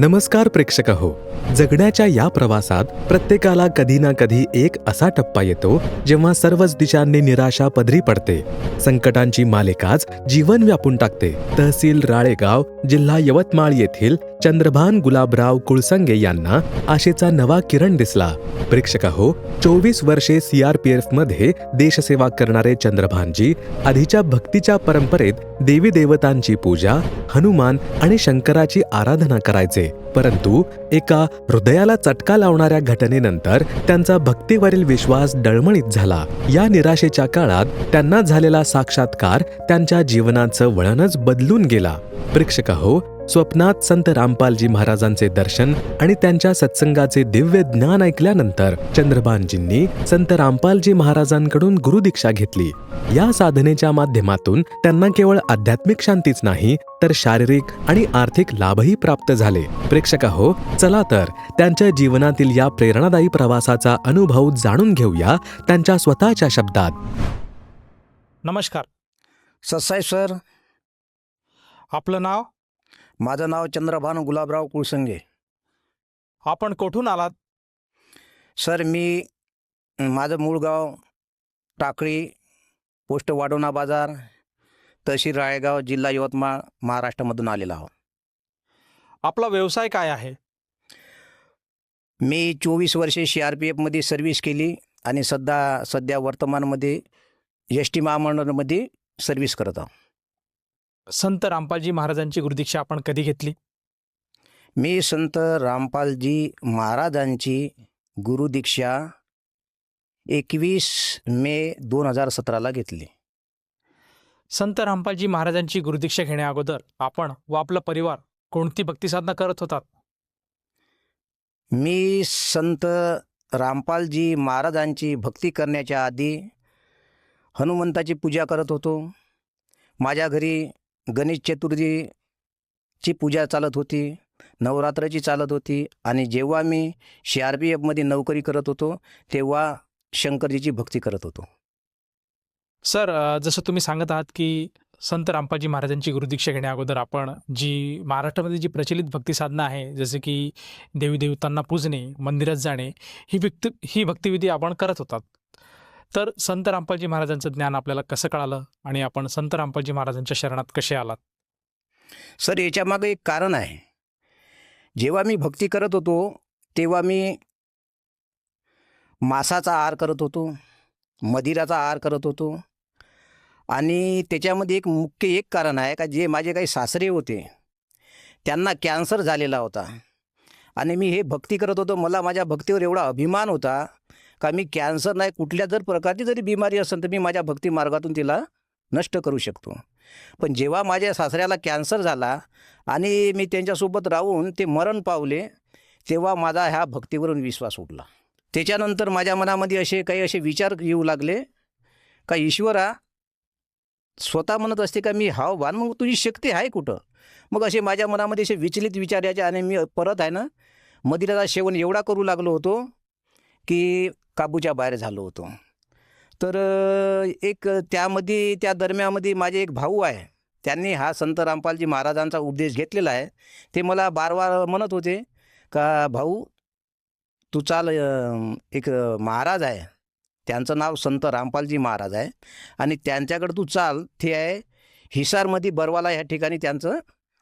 नमस्कार प्रेक्षक हो जगण्याच्या या प्रवासात प्रत्येकाला कधी ना कधी एक असा टप्पा येतो जेव्हा सर्वच दिशांनी निराशा पदरी पडते. संकटांची मालिकाच जीवन व्यापून टाकते. तहसील राळेगाव जिल्हा यवतमाळ येथील चंद्रभान गुलाबराव कुळसंगे यांना आशेचा नवा किरण दिसला. प्रेक्षक हो चोवीस वर्षे सीआरपीएफमध्ये देशसेवा करणारे चंद्रभानजी आधीच्या भक्तीच्या परंपरेत देवी देवतांची पूजा हनुमान आणि शंकराची आराधना करायचे. परंतु एका हृदयाला चटका लावणाऱ्या घटनेनंतर त्यांचा भक्तीवरील विश्वास डळमळीत झाला. या निराशेच्या काळात त्यांना झालेला साक्षात्कार त्यांच्या जीवनाचं वळणच बदलून गेला. प्रेक्षक हो स्वप्नात संत रामपालजी महाराजांचे दर्शन आणि त्यांच्या सत्संगाचे दिव्य ज्ञान ऐकल्यानंतर चंद्रबानजींनी संत रामपालजी महाराजांकडून गुरुदीक्षा घेतली. या साधनेच्या माध्यमातून त्यांना केवळ आध्यात्मिक शांतीच नाही तर शारीरिक आणि आर्थिक लाभही प्राप्त झाले. प्रेक्षक हो चला तर त्यांच्या जीवनातील या प्रेरणादायी प्रवासाचा अनुभव जाणून घेऊया त्यांच्या स्वतःच्या शब्दात. नमस्कार. ससाई सर आपलं नाव? माझं नाव चंद्रभान गुलाबराव कुळसंगे. आपण कोठून आलात? सर मी माझं मूळ गाव टाकळी पोस्ट वाडोना बाजार तहसील राळेगाव जिल्हा यवतमाळ महाराष्ट्रामधून आलेला आहो आपला व्यवसाय काय आहे? मी चोवीस वर्षे सी आर पी एफमध्ये सर्व्हिस केली आणि सध्या सध्या वर्तमानमध्ये एस टी महामंडळामध्ये सर्व्हिस करत आहो. संत रामपालजी महाराजांची गुरुदीक्षा आपण कधी घेतली? मी संत रामपालजी महाराजांची गुरुदीक्षा एकवीस मे दोन हजार सतराला घेतली. संत रामपालजी महाराजांची गुरुदीक्षा घेण्या अगोदर आपण व आपला परिवार कोणती भक्तिसाधना करत होतात? मी संत रामपालजी महाराजांची भक्ती करण्याच्या आधी हनुमंताची पूजा करत होतो. माझ्या घरी गणेश चतुर्थीची पूजा चालत होती नवरात्राची चालत होती आणि जेव्हा मी सी आर पी एफमध्ये नोकरी करत होतो तेव्हा शंकरजीची भक्ती करत होतो. सर जसं तुम्ही सांगत आहात की संत रामपाजी महाराजांची गुरुदीक्षा घेण्या अगोदर आपण जी महाराष्ट्रामध्ये जी प्रचलित भक्तीसाधना आहे जसे की देवी देवतांना पूजणे मंदिरात जाणे ही व्यक्ती ही भक्तिविधी आपण करत होतात. तर संत रामपालजी महाराजांचं ज्ञान आपल्याला कसं कळालं आणि आपण संत रामपालजी महाराजांच्या शरणात कसे आलात? सर याच्यामागं एक कारण आहे. जेव्हा मी भक्ती करत होतो तेव्हा मी मासाचा आहार करत होतो मदिराचा आहार करत होतो आणि त्याच्यामध्ये एक मुख्य एक कारण आहे का जे माझे काही सासरे होते त्यांना कॅन्सर झालेला होता. आणि मी हे भक्ती करत होतो मला माझ्या भक्तीवर एवढा अभिमान होता का मी कॅन्सर नाही कुठल्या जर प्रकारची जरी बिमारी असेल तर मी माझ्या भक्ती मार्गातून तिला नष्ट करू शकतो. पण जेव्हा माझ्या सासऱ्याला कॅन्सर झाला आणि मी त्यांच्यासोबत राहून ते मरण पावले तेव्हा माझा ह्या भक्तीवरून विश्वास उठला. त्याच्यानंतर माझ्या मनामध्ये असे काही असे विचार येऊ लागले का ईश्वरा स्वतः म्हणत असते का मी हाव भान मग तुझी शक्ती आहे कुठं? मग असे माझ्या मनामध्ये असे विचलित विचार यायचे आणि मी परत आहे ना मदिराचा सेवन एवढा करू लागलो होतो की काबूच्या बाहेर झालो होतो. तर एक त्यामध्ये त्या दरम्यामध्ये माझे एक भाऊ आहे. त्यांनी हा संत रामपालजी महाराजांचा उपदेश घेतलेला आहे. ते मला बारवार म्हणत होते का भाऊ तू चाल एक महाराज आहे. त्यांचं नाव संत रामपालजी महाराज आहे. आणि त्यांच्याकडे तू चाल. ते आहे हिसारमध्ये बरवाला ह्या ठिकाणी त्यांचं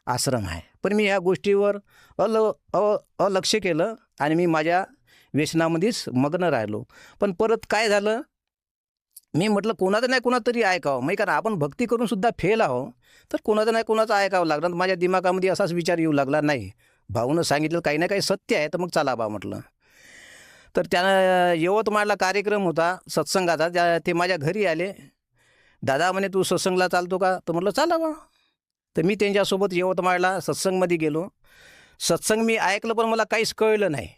आश्रम आहे. पण मी ह्या गोष्टीवर अल अ अलक्ष केलं आणि मी माझ्या व्यसनामध्येच मग्न राहिलो. पण परत काय झालं? मी म्हटलं कोणाचं नाही कोणाचं तरी ऐकावं. म्हणजे कारण आपण भक्ती करून सुद्धा फेल आहो तर कोणाचं नाही कोणाचं ऐकावं लागलं माझ्या दिमागामध्ये असाच विचार येऊ लागला नाही भाऊनं सांगितलं काही ना काही सत्य आहे तर मग चला बा म्हटलं. तर त्या यवतमाळला कार्यक्रम होता सत्संगाचा. त्या ते माझ्या घरी आले. दादा म्हणे तू सत्संगला चालतो का? तर म्हटलं चाला बा. तर मी त्यांच्यासोबत यवतमाळला सत्संगमध्ये गेलो. सत्संग मी ऐकलं पण मला काहीच कळलं नाही.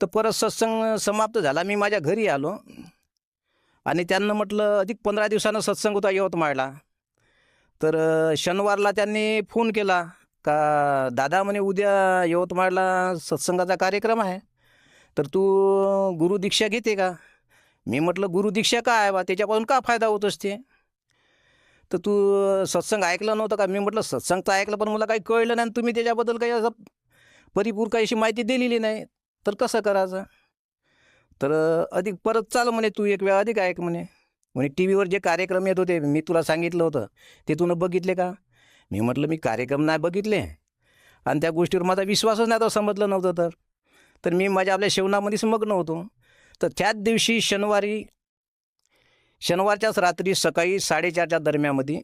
तर परत सत्संग समाप्त झाला. मी माझ्या घरी आलो आणि त्यांना म्हटलं अधिक पंधरा दिवसानं सत्संग होता यवतमाळला. तर शनिवारला त्यांनी फोन केला का दादा म्हणे उद्या यवतमाळला सत्संगाचा कार्यक्रम आहे. तर तू गुरुदीक्षा घेते का? मी म्हटलं गुरुदीक्षा काय बा? त्याच्यापासून का फायदा होत असते? तर तू सत्संग ऐकलं नव्हतं का? मी म्हटलं सत्संग तर ऐकलं पण मला काही कळलं नाही आणि तुम्ही त्याच्याबद्दल काही असं परिपूर काही अशी माहिती दिलेली नाही. तर कसं करायचं? तर अधिक परत चाल म्हणे तू एक वेळा अधिक ऐक म्हणे. म्हणे टी व्हीवर जे कार्यक्रम येत होते मी तुला सांगितलं होतं. ते तू बघितले का? मी म्हटलं मी कार्यक्रम नाही बघितले. आणि त्या गोष्टीवर माझा विश्वासच नाही तर समजलं नव्हतं तर. तर मी माझ्या आपल्या शेवणामध्येच मग्न होतो. तर त्याच दिवशी शनिवारी शनिवारच्याच रात्री सकाळी साडेचारच्या दरम्यामध्ये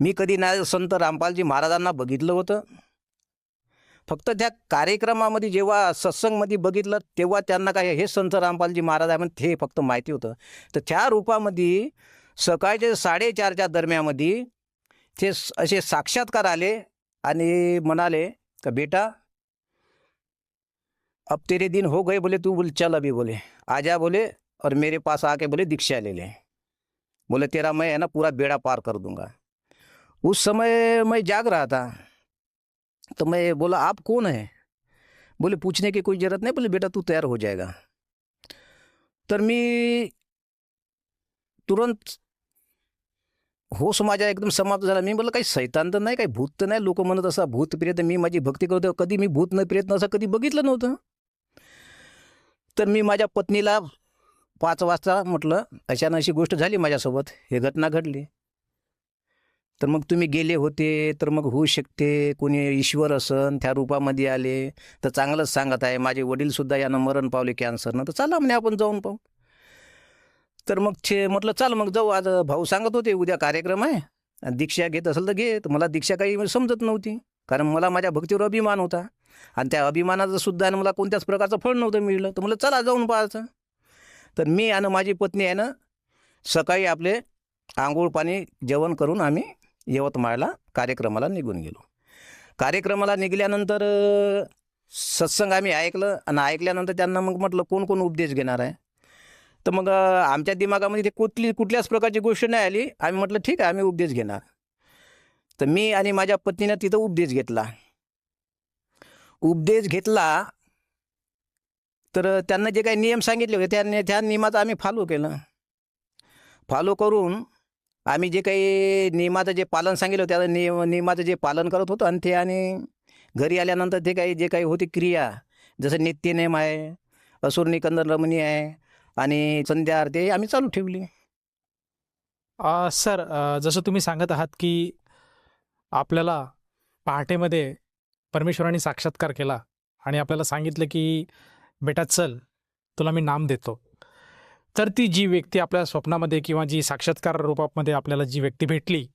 मी कधी नाही संत रामपालजी महाराजांना बघितलं होतं. फक्त त्या कार्यक्रमामध्ये जेव्हा सत्संगमध्ये बघितलं तेव्हा त्यांना काय हे संत रामपालजी महाराज आहे म्हणून ते फक्त माहिती होतं. तर त्या रूपामध्ये सकाळचे साडेचारच्या दरम्यामध्ये ते असे साक्षात्कार आले आणि म्हणाले का बेटा अब तेरे दिन हो गए बोले तू बोले चल अभी बोले. आजा बोले और मेरे पास आके बोले दीक्षा ले ले। बोले तेरा मैं है ना पूरा बेड़ा पार कर दूंगा. उस समय मैं जाग रहा था। तो मैं बोला आप कौन है? बोले पूछने की कोई ज़रूरत नहीं। बोले बेटा तू तैयार हो जाएगा। तर मी तुरंत होश माझ्या एकदम समाप्त झाला। मी म्हटलं काही सैतान तर नाही काही भूत तर नाही। लोक म्हणत असा भूत प्रेत मी माझी भक्ती करतो कधी मी भूत न प्रेत असं कधी बघितलं नव्हतं. तर मी माझ्या पत्नीला पाच वाजता म्हटलं अचानक अशी गोष्ट झाली माझ्यासोबत. हे घटना घडली. तर मग तुम्ही गेले होते तर मग होऊ शकते. कोणी ईश्वर असन त्या रूपामध्ये आले. तर चांगलंच सांगत आहे. माझे वडीलसुद्धा यानं मरण पावले कॅन्सरनं तर चला म्हणे आपण जाऊन पाहू. तर मग ते म्हटलं चाल मग जाऊ. आज भाऊ सांगत होते उद्या कार्यक्रम आहे. आणि दीक्षा घेत असेल तर घे तर मला दीक्षा काही समजत नव्हती. कारण मला माझ्या भक्तीवर अभिमान होता. आणि त्या अभिमानाचं सुद्धा आणि मला कोणत्याच प्रकारचं फळ नव्हतं मिळलं. तर म्हटलं चला जाऊन पाहायचं. तर मी आणि माझी पत्नी आहे ना सकाळी आपले आंघोळ पाणी जेवण करून आम्ही यवतमाळला कार्यक्रमाला निघून गेलो. कार्यक्रमाला निघाल्यानंतर सत्संग आम्ही ऐकलं आणि ऐकल्यानंतर त्यांना मग म्हटलं कोण कोण उपदेश घेणार आहे? तर मग आमच्या दिमागामध्ये ते कुठली कुठल्याच प्रकारची गोष्ट नाही आली. आम्ही म्हटलं ठीक आहे आम्ही उपदेश घेणार. तर मी आणि माझ्या पत्नीनं तिथं उपदेश घेतला. उपदेश घेतला. तर त्यांना जे काही नियम सांगितले होते त्या त्या नियमाचं आम्ही फॉलो केलं. फॉलो करून आम्ही जे काही नियमाचं जे पालन सांगितलं त्या नियम नियमाचं जे पालन करत होतो आणि ते आणि घरी आल्यानंतर ते काही जे काही होती क्रिया जसं नित्यनेम आहे असुर निकंदन रमणी आहे आणि संध्या आरती आम्ही चालू ठेवली. सर जसं तुम्ही सांगत आहात की आपल्याला पहाटेमध्ये परमेश्वराने साक्षात्कार केला आणि आपल्याला सांगितलं की बेटा चल तुला मी नाम देतो. तर ती जी व्यक्ती आपल्या स्वप्नामध्ये किंवा जी साक्षात्कार रूपामध्ये आपल्याला जी व्यक्ती भेटली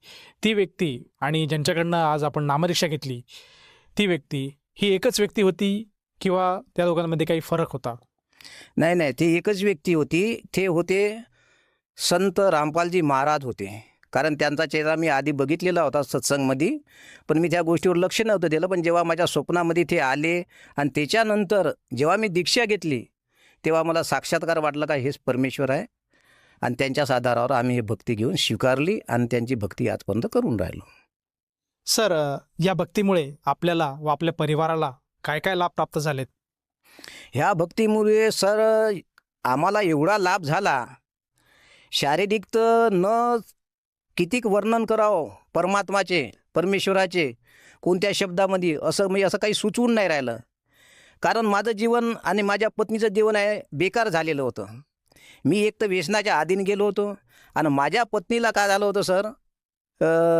ती व्यक्ती आणि ज्यांच्याकडनं आज आपण नामरिक्षा घेतली ती व्यक्ती ही एकच व्यक्ती होती किंवा त्या दोघांमध्ये काही फरक होता? नाही नाही ती एकच व्यक्ती होती. ते होते संत रामपालजी महाराज होते. कारण त्यांचा चेहरा मी आधी बघितलेला होता सत्संगमध्ये पण मी त्या गोष्टीवर लक्ष नव्हतं दिलं. पण जेव्हा माझ्या स्वप्नामध्ये ते आले आणि त्याच्यानंतर जेव्हा मी दीक्षा घेतली तेव्हा मला साक्षात्कार वाटलं का हेच परमेश्वर आहे. आणि त्यांच्याच आधारावर आम्ही ही भक्ती घेऊन स्वीकारली आणि त्यांची भक्ती आजपर्यंत करून राहिलो. सर या भक्तीमुळे आपल्याला व आपल्या परिवाराला काय काय लाभ प्राप्त झालेत? ह्या भक्तीमुळे सर आम्हाला एवढा लाभ झाला. शारीरिक तर न कितीक वर्णन करावं परमात्माचे परमेश्वराचे कोणत्या शब्दामध्ये असं मी असं काही सुचवून नाही राहिलं. कारण माझं जीवन आणि माझ्या पत्नीचं जीवन आहे बेकार झालेलं होतं. मी एक तर व्यसनाच्या आधीन गेलो होतो आणि माझ्या पत्नीला काय झालं होतं सर?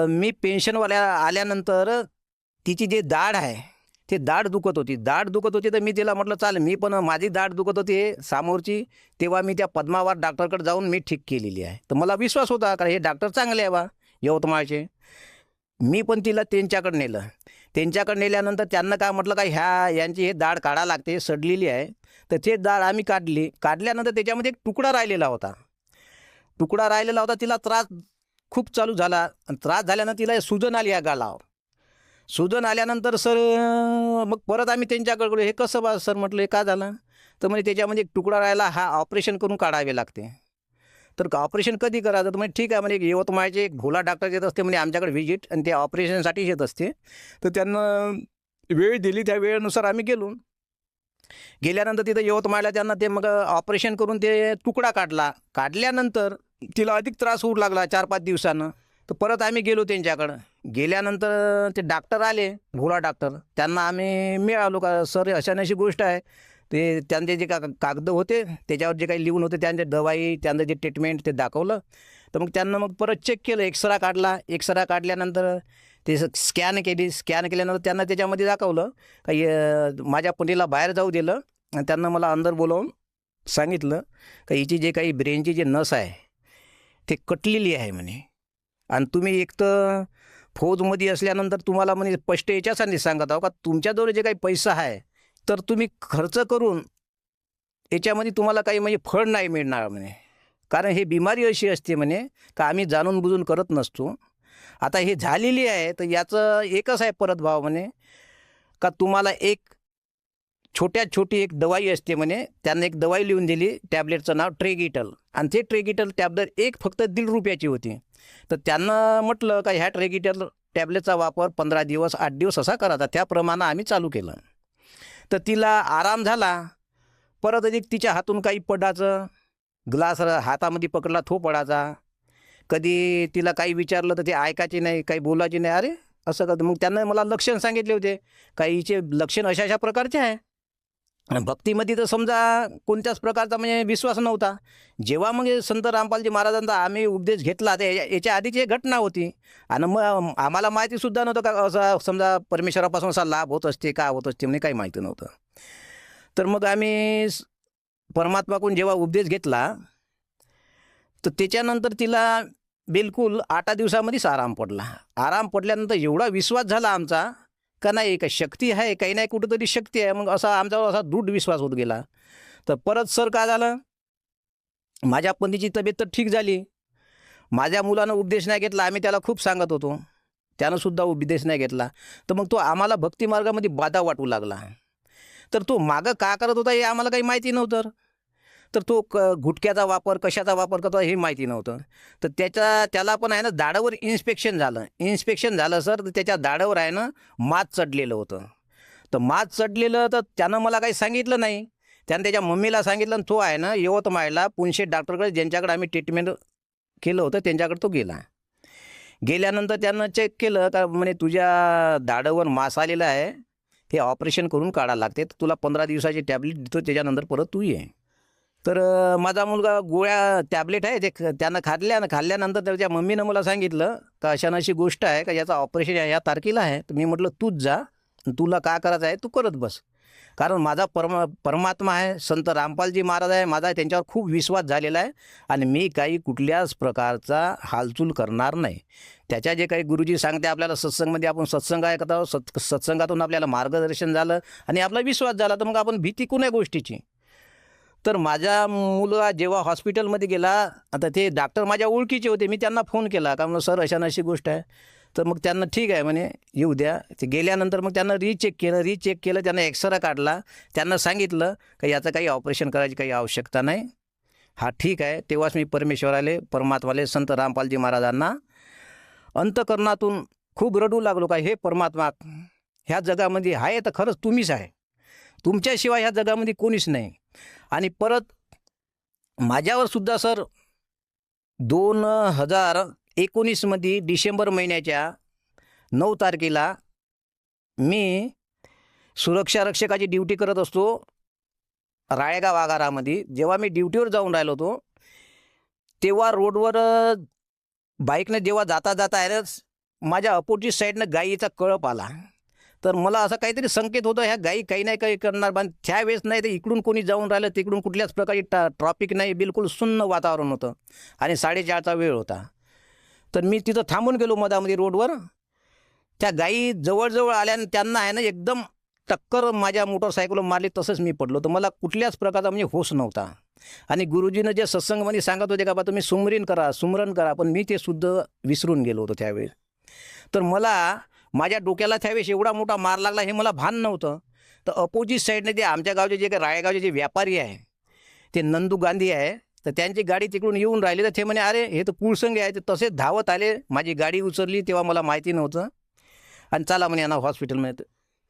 मी पेन्शनवाल्या आल्यानंतर तिची जे दाढ आहे ते दाढ दुखत होती. दाढ दुखत होती तर मी तिला म्हटलं चाल मी पण माझी दाढ दुखत होती समोरची. तेव्हा मी त्या पद्मावार डॉक्टरकडे जाऊन मी ठीक केलेली आहे. तर मला विश्वास होता कारण हे डॉक्टर चांगले आहे बा यवतमाळचे. मी पण तिला त्यांच्याकडे नेलं. त्यांच्याकडे नेल्यानंतर त्यांना काय म्हटलं का ह्या यांची हे डाळ काढा लागते सडलेली आहे. तर ते डाळ आम्ही काढली. काढल्यानंतर त्याच्यामध्ये एक तुकडा राहिलेला होता. तुकडा राहिलेला होता तिला त्रास खूप चालू झाला. आणि त्रास झाल्यानं तिला सुजन आली या गालावर. सुजन आल्यानंतर सर मग परत आम्ही त्यांच्याकडे गेलो. हे कसं बा सर म्हटलं हे का झालं? तर म्हणजे त्याच्यामध्ये एक तुकडा राहिला हा ऑपरेशन करून काढावे लागते. तर ऑपरेशन कधी करायचं? तर म्हणजे ठीक आहे म्हणजे यवतमाळचे एक भोला डॉक्टर येत असते म्हणजे आमच्याकडे व्हिजिट आणि ते ऑपरेशनसाठीच येत असते. तर त्यांना वेळ दिली त्या वेळेनुसार आम्ही गेलो. गेल्यानंतर तिथं यवतमाळला त्यांना ते मग ऑपरेशन करून ते तुकडा काढला. काढल्यानंतर तिला अधिक त्रास होऊ लागला चार पाच दिवसानं. तर परत आम्ही गेलो त्यांच्याकडं. गेल्यानंतर ते डॉक्टर आले भोळा डॉक्टर त्यांना आम्ही मिळालो का? सर अशा अशी गोष्ट आहे. ते त्यांचे जे का कागद होते त्याच्यावर जे काही लिहून होते त्यांचे दवाई त्यांचं जे ट्रीटमेंट ते दाखवलं. तर मग त्यांना मग परत चेक केलं एक्सरा काढला. एक्सरा काढल्यानंतर ते स्कॅन केली. स्कॅन केल्यानंतर त्यांना त्याच्यामध्ये दाखवलं काही माझ्या पुणेला बाहेर जाऊ दिलं. आणि त्यांना मला अंदर बोलावून सांगितलं का हिची जे काही ब्रेनची जे नस आहे ते कटलेली आहे म्हणे. आणि तुम्ही एक तर फौजमध्ये असल्यानंतर तुम्हाला म्हणजे स्पष्ट याच्यासाठी सांगत आहो का तुमच्याजवळ जे काही पैसा आहे तर तुम्ही खर्च करून याच्यामध्ये तुम्हाला काही म्हणजे फळ नाही मिळणार म्हणे. कारण हे बिमारी अशी असते म्हणे का आम्ही जाणून बुजून करत नसतो. आता हे झालेली आहे तर याचं एकच आहे परत भाव म्हणे का तुम्हाला एक छोट्यात छोटी एक दवाई असते म्हणे त्यांना एक दवाई लिहून दिली टॅबलेटचं नाव ट्रेगिटल. आणि ते ट्रेगिटल टॅबलेट एक फक्त दीड रुपयाची होती. तर त्यांना म्हटलं का ह्या ट्रेगिटल टॅबलेटचा वापर पंधरा दिवस आठ दिवस असा करायचा त्याप्रमाणे आम्ही चालू केलं. तर तिला आराम झाला. परत अधिक तिच्या हातून काही पडायचं ग्लास हातामध्ये पकडला तो पडायचा कधी तिला काही विचारलं तर ते ऐकायचे नाही काही बोलायचे नाही. अरे असं का मग त्यांना मला लक्षण सांगितले होते. काही हिचे लक्षण अशा अशा प्रकारचे आहे. भक्तीमध्ये तर समजा कोणत्याच प्रकारचा म्हणजे विश्वास नव्हता. जेव्हा मग संत रामपालजी महाराजांचा आम्ही उपदेश घेतला तर या- याच्या आधीची एक घटना होती. आणि मग आम्हाला माहितीसुद्धा नव्हतं का असा समजा परमेश्वरापासून असा लाभ होत असते का होत असते म्हणजे काही माहिती नव्हतं. तर मग आम्ही परमात्माकडून जेव्हा उपदेश घेतला तर त्याच्यानंतर तिला बिलकुल आठ दिवसामध्येच आराम पडला. आराम पडल्यानंतर एवढा विश्वास झाला आमचा का नाही का शक्ती आहे काही नाही कुठंतरी शक्ती आहे. मग असा आमच्यावर असा दृढ विश्वास होत गेला. तर परत सर काय झालं? माझ्या पत्नीची तब्येत तर ठीक झाली. माझ्या मुलानं उपदेश नाही घेतला आम्ही त्याला खूप सांगत होतो. त्यानं सुद्धा उपदेश नाही घेतला. तर मग तो आम्हाला भक्तिमार्गामध्ये बाधा वाटू लागला. तर तो मागं का करत होता हे आम्हाला काही माहिती नव्हतं. तर तो क गुटख्याचा वापर कशाचा वापर करतो हे माहिती नव्हतं. तर त्याच्या त्याला पण आहे ना दाडावर इन्स्पेक्शन झालं. इन्स्पेक्शन झालं सर तर त्याच्या दाडावर आहे ना मात चढलेलं होतं. तर मात चढलेलं तर त्यानं मला काही सांगितलं नाही. त्यानं त्याच्या मम्मीला सांगितलं आणि तो आहे ना यवतमाळला पुणशे डॉक्टरकडे ज्यांच्याकडे आम्ही ट्रीटमेंट केलं होतं त्यांच्याकडे तो गेला. गेल्यानंतर त्यानं चेक केलं का म्हणे तुझ्या दाडावर मास आलेला आहे. हे ऑपरेशन करून काढायला लागते. तर तुला पंधरा दिवसाची टॅबलेट देतो त्याच्यानंतर परत तू ये. तर माझा मुलगा गोळ्या टॅबलेट आहे ते त्यानं खाल्ल्या खाल्ल्यानंतर त्याच्या मम्मीनं मला सांगितलं का अशा अशी गोष्ट आहे का याचं ऑपरेशन या तारखेला आहे तर मी म्हटलं तूच जा तुला काय करायचं आहे तू करत बस. कारण माझा परमा परमात्मा आहे संत रामपालजी महाराज आहे माझा त्यांच्यावर खूप विश्वास झालेला आहे आणि मी काही कुठल्याच प्रकारचा हालचूल करणार नाही. त्याच्या जे काही गुरुजी सांगते आपल्याला सत्संगमध्ये आपण सत्संग ऐकत आहोत सत् सत्संगातून आपल्याला मार्गदर्शन झालं आणि आपला विश्वास झाला तर मग आपण भीती कुण्या गोष्टीची. तर माझा मुलगा जेव्हा हॉस्पिटलमध्ये गेला आता ते डॉक्टर माझ्या ओळखीचे होते मी त्यांना फोन केला. का म्हणून सर अशा अशी गोष्ट आहे. तर मग त्यांना ठीक आहे म्हणे येऊ द्या. ते गेल्यानंतर मग त्यांना रीचेक केलं रीचेक केलं त्यांना एक्सरा काढला. त्यांना सांगितलं का याचं काही ऑपरेशन करायची काही आवश्यकता नाही. हा ठीक आहे तेव्हाच मी परमेश्वराले परमात्माले संत रामपालजी महाराजांना अंतकरणातून खूप रडू लागलो का हे परमात्मा ह्या जगामध्ये आहे तर खरंच तुम्हीच आहे. तुमच्याशिवाय ह्या जगामध्ये कोणीच नाही. आणि परत माझ्यावर सुद्धा सर दोन हजार एकोणीसमध्ये डिसेंबर महिन्याच्या नऊ तारखेला मी सुरक्षा रक्षकाची ड्युटी करत असतो राळेगाव आगारामध्ये. जेव्हा मी ड्युटीवर जाऊन राहिलो होतो तेव्हा रोडवर बाईकनं जेव्हा जाता जाता आहे माझ्या अपोजिट साईडनं गाईचा कळप आला. तर मला असं काहीतरी संकेत होतं ह्या गाई काही नाही काही करणार पण त्यावेळेस नाही तर इकडून कोणी जाऊन राहिलं तिकडून कुठल्याच प्रकारची टा ट्रॉफिक नाही बिलकुल सुन्न वातावरण होतं. आणि साडेचारचा वेळ होता. तर मी तिथं थांबून गेलो मधामध्ये रोडवर. त्या गाई जवळजवळ आल्या आणि त्यांना आहे ना एकदम टक्कर माझ्या मोटरसायकलवर मारली तसंच मी पडलो. तर मला कुठल्याच प्रकारचा म्हणजे होश नव्हता. आणि गुरुजीनं जे सत्संगमध्ये सांगत होते का बा तुम्ही सुमरीन करा सुमरण करा. पण मी ते सुद्धा विसरून गेलो होतो त्यावेळेस. तर मला माझ्या डोक्याला त्यावेळेस एवढा मोठा मार लागला हे मला भान नव्हतं. तर अपोजिट साईडने ते आमच्या गावचे जे काही रायगावचे जे व्यापारी आहे ते नंदू गांधी आहे तर त्यांची गाडी तिकडून येऊन राहिली तर ते म्हणे अरे हे तर पुळसंगे आहे. ते तसेच धावत आले माझी गाडी उचलली तेव्हा मला माहिती नव्हतं. आणि चला म्हणे यांना हॉस्पिटलमध्ये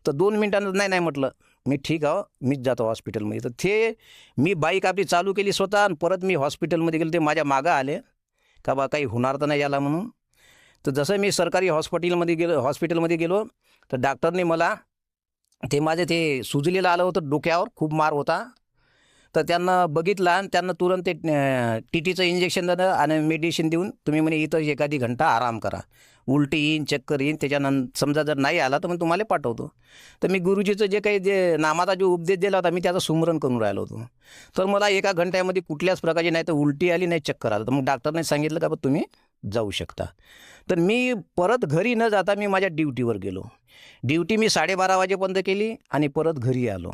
तर दोन मिनिटांनं नाही नाही म्हटलं मी ठीक आहो मीच जातो हॉस्पिटलमध्ये तर ते मी बाईक आपली चालू केली स्वतः आणि परत मी हॉस्पिटलमध्ये गेलो ते माझ्या मागं आले. का बा काही होणार तर नाही याला म्हणून. तर जसं मी सरकारी हॉस्पिटलमध्ये गेलो हॉस्पिटलमध्ये गेलो तर डॉक्टरने मला ते माझे ते सुजलेलं आलं होतं डोक्यावर खूप मार होता. तर त्यांना बघितलं आणि त्यांना तुरंत ते टी टीचं इंजेक्शन दिलं आणि मेडिसिन देऊन तुम्ही म्हणे इथं एखादी घंटा आराम करा. उलटी येईन चक्कर येईन त्याच्यानंतर समजा जर नाही आला तर मग तुम्हाला पाठवतो. तर मी गुरुजीचं जे काही जे नामाचा जो उपदेश दिला होता मी त्याचं सुमरण करून राहिलो होतो. तर मला एका घंट्यामध्ये कुठल्याच प्रकारची नाही तर उलटी आली नाही चक्कर आलं. तर मग डॉक्टरने सांगितलं का बा तुम्ही जाऊ शकता. तर मी परत घरी न जाता मी माझ्या ड्युटीवर गेलो. ड्युटी मी साडेबारा वाजेपर्यंत केली आणि परत घरी आलो.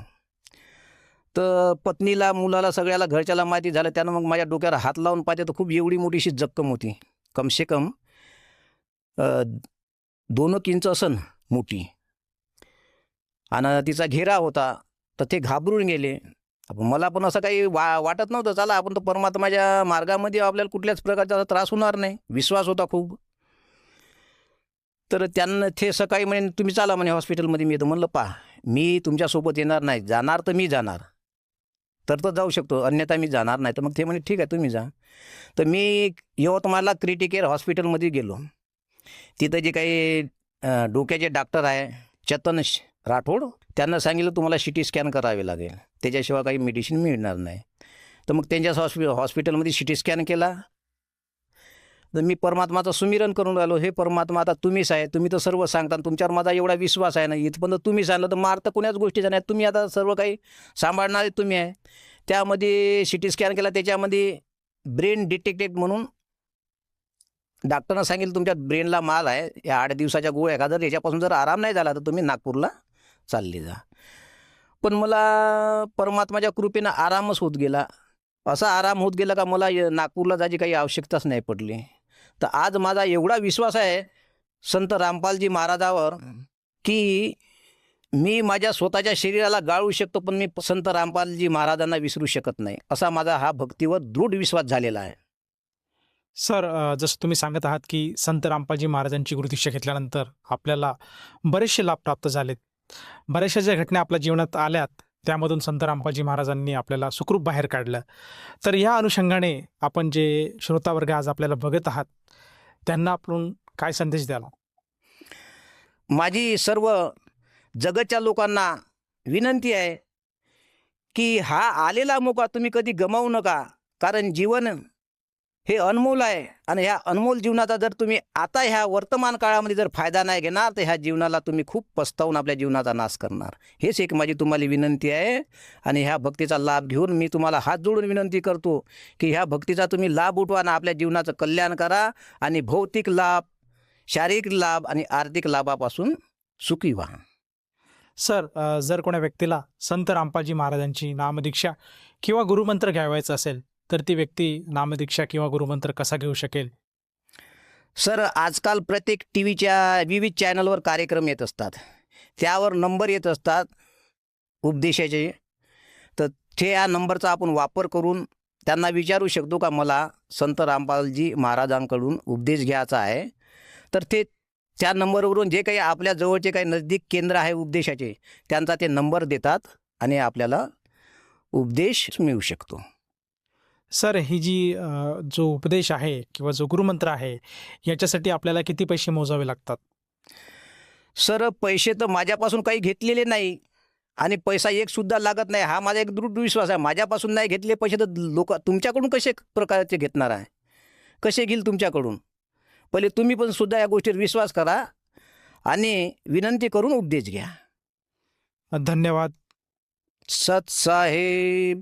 तर पत्नीला मुलाला सगळ्याला घरच्याला माहिती झालं. त्यानं मग माझ्या डोक्यावर हात लावून पाहिजे तर खूप एवढी मोठीशी जक्कम होती. कमसे कम दोन किंच असन मोठी. आणि तिचा घेरा होता. तर ते घाबरून गेले. आपण मला पण असं काही वा वाटत नव्हतं चला आपण तर परमात्माच्या मार्गामध्ये आपल्याला कुठल्याच प्रकारचा त्रास होणार नाही. विश्वास होता खूप. तर त्यांना ते सकाळी म्हणे तुम्ही चाला म्हणे हॉस्पिटलमध्ये मी येतो. म्हणलं पहा मी तुमच्यासोबत येणार नाही. जाणार तर मी जाणार. तर तर जाऊ शकतो. अन्यथा मी जाणार नाही. तर मग ते म्हणे ठीक आहे तुम्ही जा. तर मी यवतमाळला क्रिटिकेअर हॉस्पिटलमध्ये गेलो तिथं जे काही डोक्याचे डॉक्टर आहे चेतन राठोड त्यांना सांगितलं तुम्हाला सी टी स्कॅन करावे लागेल. त्याच्याशिवाय काही मेडिसिन मिळणार नाही. तर मग त्यांच्याच हॉस्पि हॉस्पिटलमध्ये सी टी स्कॅन केला. तर मी परमात्माचं सुमिरन करून राहिलो. हे परमात्मा आता तुम्हीच आहे. तुम्ही तर सर्व सांगता. तुमच्यावर माझा एवढा विश्वास आहे ना इथपर्यंत तुम्ही सांगलं तर मार तर कोण्याच गोष्टीचा नाही. तुम्ही आता सर्व काही सांभाळणारे तुम्ही आहे. त्यामध्ये सी टी स्कॅन केला. त्याच्यामध्ये ब्रेन डिटेक्टेड म्हणून डॉक्टरनं सांगितलं तुमच्या ब्रेनला माल आहे. या आठ दिवसाच्या गोळ्या का जर याच्यापासून जर आराम नाही झाला तर तुम्ही नागपूरला चालले जा. पण मला परमात्माच्या कृपेनं आरामच होत गेला. असा आराम होत गेला का मला य- नागपूरला जायची काही आवश्यकताच नाही पडली. तर आज माझा एवढा विश्वास आहे संत रामपालजी महाराजावर की मी माझ्या स्वतःच्या शरीराला गाळू शकतो पण मी संत रामपालजी महाराजांना विसरू शकत नाही. असा माझा हा भक्तीवर दृढ विश्वास झालेला आहे. सर जसं तुम्ही सांगत आहात की संत रामपालजी महाराजांची गुरुदीक्षा घेतल्यानंतर आपल्याला बरेचसे लाभ प्राप्त झालेत. बऱ्याचशा ज्या घटना आपल्या जीवनात आल्यात त्यामधून संत रामपालजी महाराजांनी आपल्याला सुखरूप बाहेर काढलं. तर या अनुषंगाने आपण जे श्रोतावर्ग आज आपल्याला बघत आहात त्यांना आपण काय संदेश द्याला? माझी सर्व जगतच्या लोकांना विनंती आहे की हा आलेला मोका तुम्ही कधी गमावू नका. कारण जीवन हे अनमोल आहे. आणि ह्या अनमोल जीवनाचा जर तुम्ही आता ह्या वर्तमान काळामध्ये जर फायदा नाही घेणार तर ह्या जीवनाला तुम्ही खूप पस्तावून आपल्या जीवनाचा नाश करणार. हेच एक माझी तुम्हाला विनंती आहे. आणि ह्या भक्तीचा लाभ घेऊन मी तुम्हाला हात जोडून विनंती करतो की ह्या भक्तीचा तुम्ही लाभ उठवा आणि आपल्या जीवनाचं कल्याण करा आणि भौतिक लाभ शारीरिक लाभ आणि आर्थिक लाभापासून सुखी व्हा. सर जर कोणा व्यक्तीला संत रामपालजी महाराजांची नामदीक्षा किंवा गुरुमंत्र घ्यावायचं असेल तर ती व्यक्ती नामदीक्षा किंवा गुरुमंत्र कसा घेऊ शकेल? सर आजकाल प्रत्येक टी व्हीच्या विविध चॅनलवर कार्यक्रम येत असतात. त्यावर नंबर येत असतात उपदेशाचे. तर ते या नंबरचा आपण वापर करून त्यांना विचारू शकतो का मला संत रामपालजी महाराजांकडून उपदेश घ्यायचा आहे? तर ते त्या नंबरवरून जे काही आपल्या जवळचे काही नजदीक केंद्र आहे उपदेशाचे त्यांचा ते नंबर देतात आणि आपल्याला उपदेश मिळू शकतो. सर ही जी जो उपदेश आहे किंवा जो गुरुमंत्र आहे याच्यासाठी आपल्याला किती पैसे मोजावे लागतात? सर पैसे तर माझ्यापासून काही घेतलेले नाही आणि पैसा एक सुद्धा लागत नाही. हा माझा एक दृढ विश्वास आहे. माझ्यापासून नाही घेतले पैसे तर लोक तुमच्याकडून कसे प्रकारचे घेतणार आहे? कसे घेईल तुमच्याकडून? पहिले तुम्ही पण सुद्धा या गोष्टीवर विश्वास करा आणि विनंती करून उपदेश घ्या. धन्यवाद. सत साहेब.